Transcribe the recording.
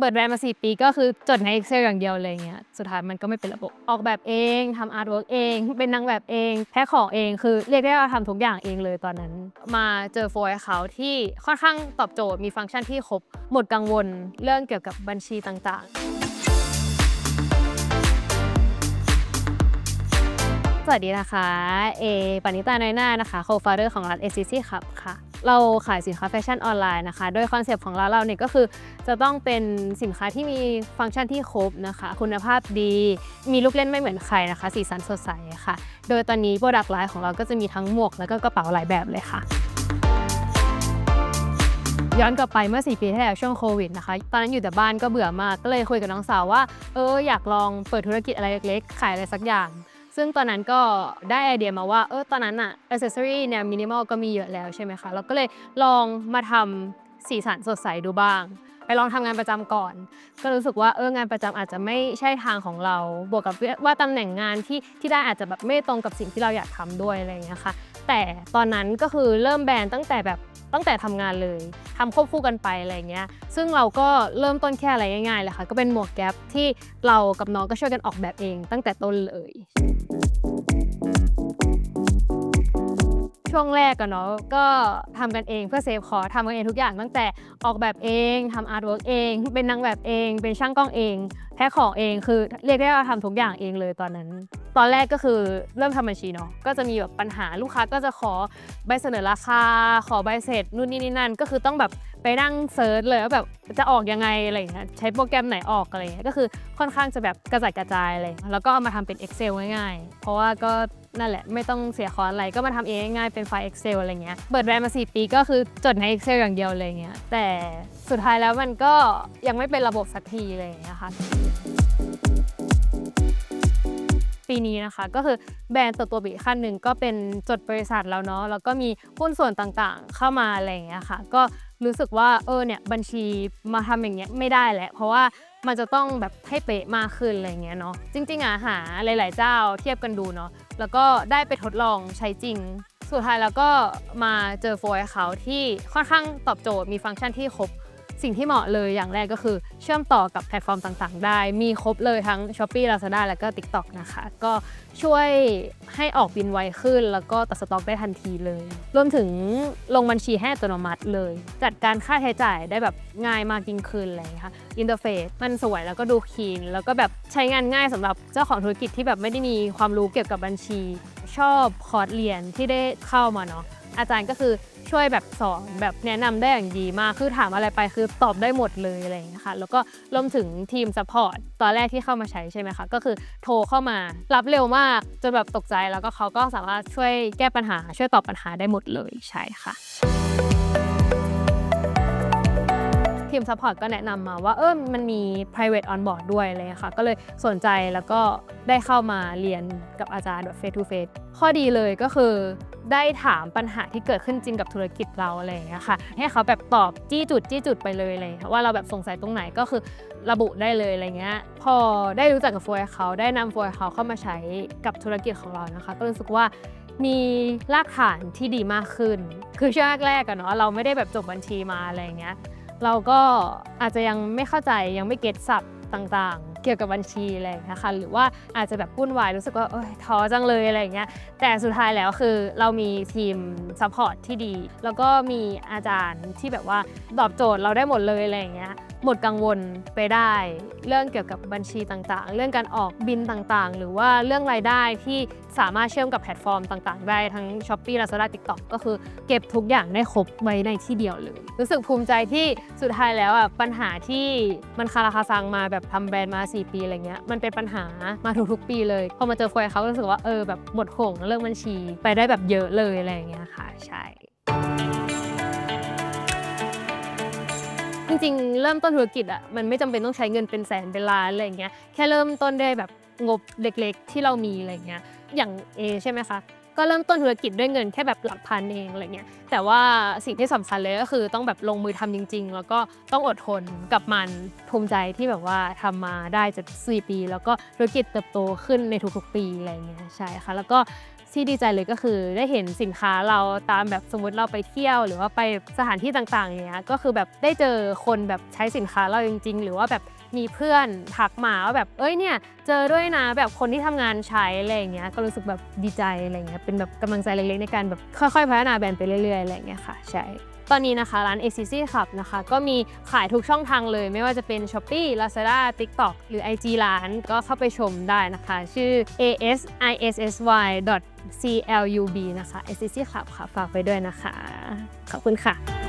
เปิดแบรนด์มา4ปีก็คือจดใน Excel อย่างเดียวเลยเงี้ยสุดท้ายมันก็ไม่เป็นระบบออกแบบเองทำอาร์ตเวิร์กเอง เป็นนางแบบเอง แพ็คของเองคือเรียกได้ว่าทำทุกอย่างเองเลยตอนนั้น มาเจอโฟยเขาที่ค่อนข้างตอบโจทย์มีฟังก์ชันที่ครบหมดกังวลเรื่องเกี่ยวกับบัญชีต่างๆ สวัสดีนะคะเอปณิตาน้อยหน้านะคะ co-founder ของร้าน ACC ครับค่ะ เราขายสินค้าแฟชั่นออนไลน์นะคะ โดยคอนเซปต์ของเราเราเนี่ยก็คือจะต้องเป็นสินค้าที่มีฟังก์ชันที่ครบนะคะ คุณภาพดี มีลูกเล่นไม่เหมือนใครนะคะ สีสันสดใสค่ะ โดยตอนนี้โปรดักต์ไลน์ของเราก็จะมีทั้งหมวกแล้วก็กระเป๋าหลายแบบเลยค่ะ ย้อนกลับไปเมื่อ 4 ปีที่แล้วช่วงโควิดนะคะ ตอนนั้นอยู่แต่บ้านก็เบื่อมาก ก็เลยคุยกับน้องสาวว่า เอออยากลองเปิดธุรกิจอะไรเล็กๆ ขายอะไรสักอย่าง ซึ่งตอนนั้นก็ได้ไอเดียมาว่าเออตอนนั้นอะอ c เซสซอรี่แนวมินิมอลก็มีเยอะแล้วใช่ไหมคะเราก็เลยลองมาทำสีสันสดใสดูบ้าง ไปลองทำงานประจำก่อน ก็รู้สึกว่าเอองานประจำอาจจะไม่ใช่ทางของเรา บวกกับว่าตำแหน่งงานที่ที่ได้อาจจะแบบไม่ตรงกับสิ่งที่เราอยากทำด้วยอะไรอย่างเงี้ยค่ะ แต่ตอนนั้นก็คือเริ่มแบรนด์ตั้งแต่แบบตั้งแต่ทำงานเลยทำควบคู่กันไปอะไรเงี้ย ซึ่งเราก็เริ่มต้นแค่อะไรง่ายๆเลยค่ะ ก็เป็นหมวกแก๊ปที่เรากับน้องก็ช่วยกันออกแบบเอง ตั้งแต่ต้นเลย ช่วงแรกอะเนาะก็ทำกันเองเพื่อเซฟคอทำกันเองทุกอย่างตั้งแต่ออกแบบเองทำอาร์ตเวิร์กเอง เป็นนางแบบเอง เป็นช่างกล้องเอง แพ็คของเองคือเรียกได้ว่าทำทุกอย่างเองเลยตอนนั้น ตอนแรกก็คือเริ่มทำบัญชีเนาะก็จะมีแบบปัญหาลูกค้าก็จะขอใบเสนอราคา ขอใบเสร็จนู่นนี่นี่นั่น ก็คือต้องแบบไปนั่งเซิร์ชเลยว่าแบบจะออกยังไงอะไรอย่างเงี้ยใช้โปรแกรมไหนออกอะไรเงี้ยก็คือค่อนข้างจะแบบกระจัดกระจายเลยแล้วก็เอามาทำเป็น Excel ง่ายๆ เพราะว่าก็ นั่นแหละ ไม่ต้องเสียคอร์สอะไรก็มาทำเองง่ายๆเป็นไฟล์ Excel อะไรเงี้ยเปิดแบรนด์มา 4 ปีก็คือจดใน Excel อย่างเดียวเลยเงี้ยแต่สุดท้ายแล้วมันก็ยังไม่เป็นระบบสักทีเลยนะคะ ปีนี้นะคะก็คือแบรนด์เติบโตไปอีขั้นหนึ่งก็เป็นจดบริษัทแล้วเนาะแล้วก็มีหุ้นส่วนต่างๆเข้ามาอะไรอย่างเงี้ยค่ะ ก็ รู้สึกว่าเออเนี่ยบัญชีมาทำอย่างเงี้ยไม่ได้แหละเพราะว่ามันจะต้องแบบให้เป๊ะมากขึ้นอะไรเงี้ยเนาะจริง ๆอะหาหลาย ๆ เจ้าเทียบกันดูเนาะแล้วก็ได้ไปทดลองใช้จริง สุดท้ายแล้วก็มาเจอโฟยเขาที่ค่อนข้างตอบโจทย์มีฟังก์ชันที่ครบ สิ่งที่เหมาะเลยอย่างแรกก็คือเชื่อมต่อกับแพลตฟอร์มต่างๆ ได้ มีครบเลยทั้ง s h อ p e e Lazada แล้วก็ TikTok นะคะ ก็ช่วยให้ออกบินไวขึ้น แล้วก็ตัดสต็อกได้ทันทีเลย รวมถึงลงบัญชีให้อัตโนมัติเลย จัดการค่าใช้จ่ายได้แบบง่ายมากยิ่งขึ้นอะไรอย่างเลยค่ะอินเทอร์เฟซมันสวยแล้วก็ดูคลีน แล้วก็แบบใช้งานง่ายสำหรับเจ้าของธุรกิจที่แบบไม่ได้มีความรู้เกี่ยวกับบัญชี ชอบคอร์สเรียนที่ได้เข้ามาเนาะ อาจารย์ก็คือช่วยแบบสอนแบบแนะนำได้อย่างดีมาก คือถามอะไรไปคือตอบได้หมดเลยอะไรอย่างเงี้ยค่ะ แล้วก็รวมถึงทีมซัพพอร์ตตอนแรกที่เข้ามาใช้ใช่ไหมคะ ก็คือโทรเข้ามารับเร็วมากจนแบบตกใจแล้วก็เขาก็สามารถช่วยแก้ปัญหา ช่วยตอบปัญหาได้หมดเลยใช่ค่ะ ทีมซัพพอร์ตก็แนะนำมาว่าเออมันมี private on board ด้วยเลยค่ะ ก็เลยสนใจแล้วก็ได้เข้ามาเรียนกับอาจารย์แบบ face to face ข้อดีเลยก็คือได้ถามปัญหาที่เกิดขึ้นจริงกับธุรกิจเราอะไรอย่างเงี้ยค่ะให้เขาแบบตอบจี้จุดจี้จุดไปเลยเลยว่าเราแบบสงสัยตรงไหนก็คือระบุได้เลยอะไรเงี้ยพอได้รู้จักกับโฟยเขาได้นำโฟยเขาเข้ามาใช้กับธุรกิจของเรานะคะ ก็รู้สึกว่ามีรากฐานที่ดีมากขึ้น คือช่วงแรกๆอะเนาะเราไม่ได้แบบจบบัญชีมาอะไรเงี้ย เราก็อาจจะยังไม่เข้าใจยังไม่เก็ตสับต่างๆ เกี่ยวกับบัญชีอะไรนะคะหรือว่าอาจจะแบบวุ่นวายรู้สึกว่าท้อจังเลยอะไรอย่างเงี้ยแต่สุดท้ายแล้วคือเรามีทีมซัพพอร์ตที่ดี แล้วก็มีอาจารย์ที่แบบว่าตอบโจทย์เราได้หมดเลยอะไรอย่างเงี้ย หมดกังวลไปได้ เรื่องเกี่ยวกับบัญชีต่างๆ เรื่องการออกบินต่างๆ หรือว่าเรื่องรายได้ที่สามารถเชื่อมกับแพลตฟอร์มต่างๆ ได้ทั้ง s h อ p e e Lazada TikTok ก็คือเก็บทุกอย่างได้ครบไว้ในที่เดียวเลย รู้สึกภูมิใจที่สุดท้ายแล้วอะปัญหาที่มันคาราคาซังมาแบบทำแบรนด์มา 4 ปีอะไรเงี้ยมันเป็นปัญหามาทุกๆปีเลยพอมาเจอโฟยเขาก็รู้สึกว่าเออแบบหมดห่วงเรื่องบัญชีไปได้แบบเยอะเลยอะไรเงี้ยค่ะใช่ ริงๆ เริ่มต้นธุรกิจอะมันไม่จำเป็นต้องใช้เงินเป็นแสนเป็นล้านอะไรอย่างเงี้ยแค่เริ่มต้นได้แบบงบเล็กๆ ที่เรามีอะไรอย่างเงี้ยอย่างเอใช่ไหมคะก็เริ่มต้นธุรกิจด้วยเงินแค่แบบหลักพันเองอะไรเงี้ยแต่ว่าสิ่งที่สำคัญเลยก็คือต้องแบบลงมือทำจริง ๆ แล้วก็ต้องอดทนกับมันภูมิใจที่แบบว่าทำมาได้จะสี่ปี แล้วก็ธุรกิจเติบโตขึ้นในทุกๆปีอะไรเงี้ยใช่ค่ะแล้วก็ ที่ดีใจเลยก็คือได้เห็นสินค้าเราตามแบบสมมติเราไปเที่ยว หรือว่าไปสถานที่ต่างๆอย่างเงี้ยก็คือแบบได้เจอคนแบบใช้สินค้าเราจริง ๆ หรือว่าแบบมีเพื่อนทักมาว่าแบบเอ้ยเนี่ยเจอด้วยนะแบบคนที่ทำงานใช้อะไรอย่างเงี้ยก็รู้สึกแบบดีใจอะไรเงี้ยเป็นแบบกำลังใจเล็กๆในการแบบค่อยๆพัฒนาแบรนด์ไปเรื่อยๆอะไรเงี้ยค่ะใช่ ตอนนี้นะคะร้าน ACC Club นะคะก็มีขายทุกช่องทางเลย ไม่ว่าจะเป็น Shopee Lazada TikTok หรือ IG ร้านก็เข้าไปชมได้นะคะ ชื่อ asissy club นะคะ ACC Club ค่ะ ฝากไปด้วยนะคะ ขอบคุณค่ะ